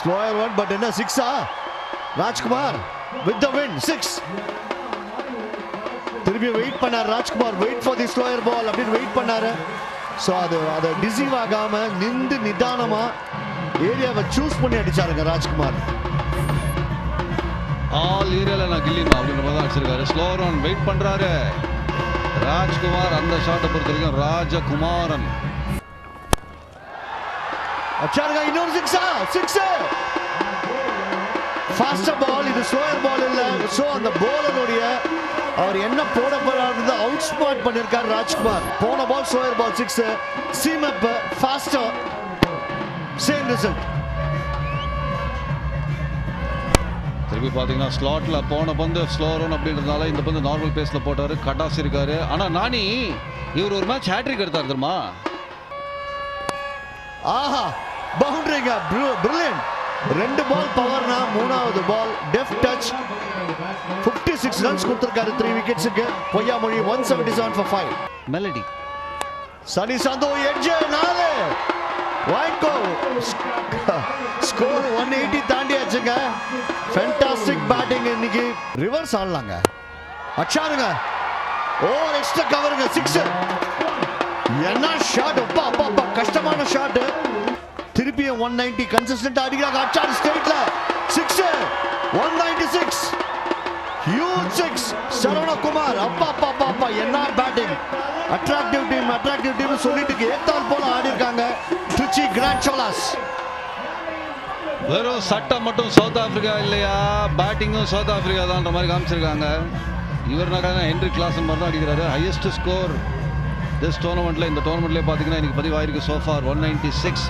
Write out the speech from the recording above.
Slower one but என்ன சிக்ஸா Rajkumar with the win six திருப்பி வெயிட் பண்ணார் Rajkumar wait for the slower ball அப்படின்னு வெயிட் பண்ணாரு. ஸோ அது அதை டிசீவ் ஆகாம நின்று நிதானமா ஏரியாவை சூஸ் பண்ணி அடிச்சாருங்க ராஜ்குமார் ஆல் ஏரியாவில் நான் கில்லிமா அப்படின்ற மாதிரி தான் அடிச்சிருக்காரு. ஸ்லோ ரன் வெயிட் பண்ணுறாரு ராஜ்குமார் அந்த ஷாட்டை பொறுத்த வரைக்கும் ராஜகுமாரன் அச்சாருங்க இன்னொரு சிக்ஸா சிக்ஸ் ஃபாஸ்டர் பால் இது ஸ்லோயர் பால் இல்ல. சோ அந்த போலருடைய அவர் என்ன போட போறாரு அவுட் ஸ்மார்ட் பண்ணிருக்காரு ராஜ்குமார். போன ball slower ball six seam up faster same result திருப்பி பார்த்தீங்கன்னா ஸ்லாட்டில் போன பந்து ஸ்லோ ரன் அப்படின்றதுனால இந்த பந்து நார்மல் பேஸில் போட்டார். கட்டாஸ் இருக்காரு. ஆனால் நானி இவர் ஒரு மேட்ச் ஹேட்ரிக் எடுத்தார் தெரியுமா? ஆஹா பவுண்டரிங்க பிரில்லியன்ட் ரெண்டு பால் பவர்னா மூணாவது ball deft touch 56 six runs கொடுத்திருக்காரு three விக்கெட்ஸுக்கு Poyyamozhi one seventy seven for five melody. சனி சந்தோ எட்ஜ் நாலு. வாங்கிக்கோ ஸ்கோர் ஒன் எயிட்டி தாண்டியாச்சுங்க. ஃபென்டாஸ்டிக் பேட்டிங் இன்னைக்கு. ரிவர்ஸ் ஆடலாங்க. அச்சாருங்க. ஓ எக்ஸ்ட்ரா கவருங்க சிக்ஸ் என்ன ஷாட் அப்பா அப்பா அப்பா. கஷ்டமான ஷாட் திருப்பியும் ஒன் நைன்டி கன்சிஸ்டன்ட் அடிக்கிறாங்க அச்சாரு ஸ்டேட்ல. Six one ninety six huge six Saravanakumar அப்பா அப்பா அப்பா அப்பா என்ன batting attractive team attractive team சொல்லிட்டு ஏத்தால் போல ஆடி இருக்காங்க திருச்சி கிராண்ட் சோலாஸ் வெறும் சட்டம் மட்டும் சவுத் ஆப்பிரிக்கா இல்லையா? பேட்டிங்கும் சவுத் ஆப்பிரிக்கா தான்ற மாதிரி காமிச்சிருக்காங்க. இவர்னாக்கா ஹென்ரி கிளாஸ் மாதிரி தான் அடிக்கிறாரு. ஹையஸ்ட் ஸ்கோர் திஸ் டோர்னமெண்ட்டில் இந்த டோர்னமெண்ட்லேயே பார்த்தீங்கன்னா எனக்கு பதிவாயிருக்கு so far one ninety six